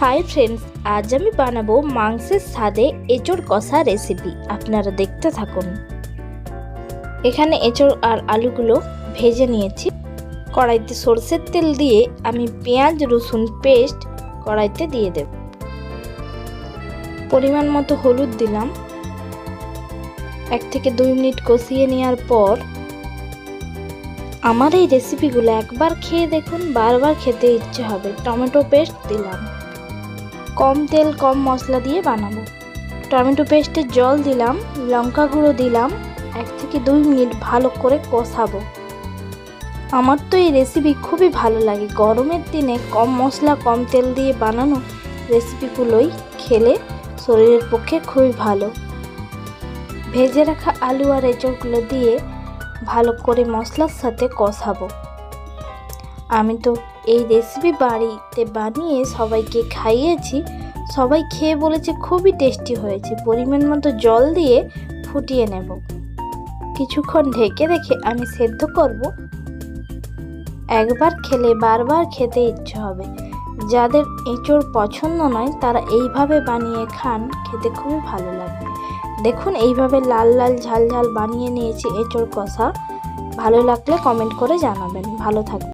Hi friends আজ আমি বানাবো মাংসের স্বাদে এঁচড় কষা রেসিপি আপনারা দেখতে থাকুন। এখানে এঁচড় আর আলুগুলো ভেজে নিয়েছি। কড়াইতে সর্ষের তেল দিয়ে আমি পেঁয়াজ, রসুন পেস্ট কড়াইতে দিয়ে দেব। পরিমাণ মতো হলুদ দিলাম। এক থেকে দুই মিনিট কষিয়ে নেওয়ার পর আমার এই রেসিপিগুলো একবার খেয়ে দেখুন, বারবার খেতে ইচ্ছে হবে। টমেটো পেস্ট দিলাম। কম তেল, কম মশলা দিয়ে বানাবো। টমেটো পেস্টে জল দিলাম, লঙ্কা গুঁড়ো দিলাম, এক থেকে দুই মিনিট ভালো করে কষাবো। আমার তো এই রেসিপি খুবই ভালো লাগে। গরমের দিনে কম মশলা, কম তেল দিয়ে বানানো রেসিপিগুলোই খেলে শরীরের পক্ষে খুবই ভালো। ভেজে রাখা আলু আর এঁচড়গুলো দিয়ে ভালো করে মশলার সাথে কষাবো। আমি তো এই রেসিপি বাড়িতে বানিয়ে সবাইকে খাইয়েছি। সবাই খেয়ে বলেছে খুবই টেস্টি হয়েছে। পরিমাণ মতো জল দিয়ে ফুটিয়ে নেব। কিছুক্ষণ ঢেকে রেখে আমি সেদ্ধ করব। একবার খেলে বারবার খেতে ইচ্ছে হবে। যাদের এঁচড় পছন্দ নয়, তারা এইভাবে বানিয়ে খান, খেতে খুবই ভালো লাগবে দেখুন, এইভাবে লাল লাল ঝাল ঝাল বানিয়ে নিয়েছি এঁচড় কষা। ভালো লাগলে কমেন্ট করে জানাবেন। ভালো থাকবে